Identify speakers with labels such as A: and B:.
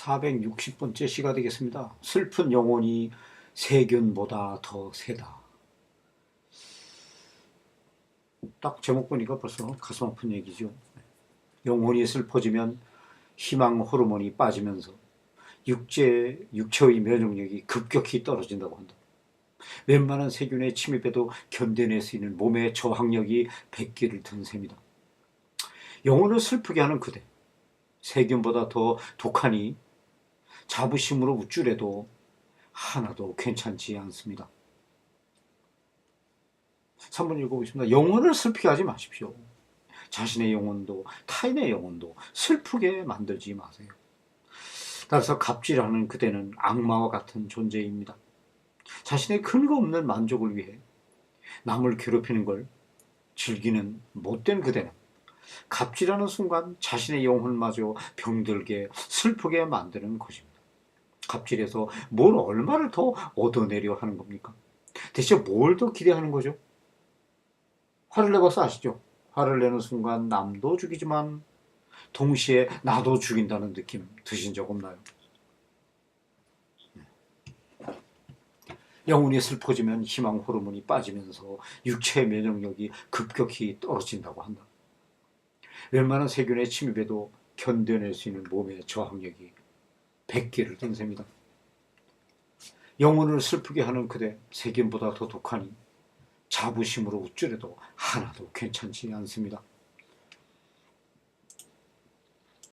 A: 460번째 시가 되겠습니다. 슬픈 영혼이 세균보다 더 세다. 딱 제목 보니까 벌써 가슴 아픈 얘기죠. 영혼이 슬퍼지면 희망 호르몬이 빠지면서 육체, 육체의 면역력이 급격히 떨어진다고 한다. 웬만한 세균의 침입에도 견뎌낼 수 있는 몸의 저항력이 백기를 든 셈이다. 영혼을 슬프게 하는 그대. 세균보다 더 독하니 자부심으로 우쭐해도 하나도 괜찮지 않습니다. 3번 읽어보겠습니다. 영혼을 슬프게 하지 마십시오. 자신의 영혼도 타인의 영혼도 슬프게 만들지 마세요. 따라서 갑질하는 그대는 악마와 같은 존재입니다. 자신의 근거 없는 만족을 위해 남을 괴롭히는 걸 즐기는 못된 그대는 갑질하는 순간 자신의 영혼마저 병들게 슬프게 만드는 것입니다. 갑질해서 뭘 얼마를 더 얻어내려 하는 겁니까? 대체 뭘 더 기대하는 거죠? 화를 내봐서 아시죠? 화를 내는 순간 남도 죽이지만 동시에 나도 죽인다는 느낌 드신 적 없나요? 영혼이 슬퍼지면 희망 호르몬이 빠지면서 육체 면역력이 급격히 떨어진다고 한다. 웬만한 세균의 침입에도 견뎌낼 수 있는 몸의 저항력이 100개를 든 셈이다. 영혼을 슬프게 하는 그대 세균보다 더 독하니 자부심으로 우쭐해도 하나도 괜찮지 않습니다.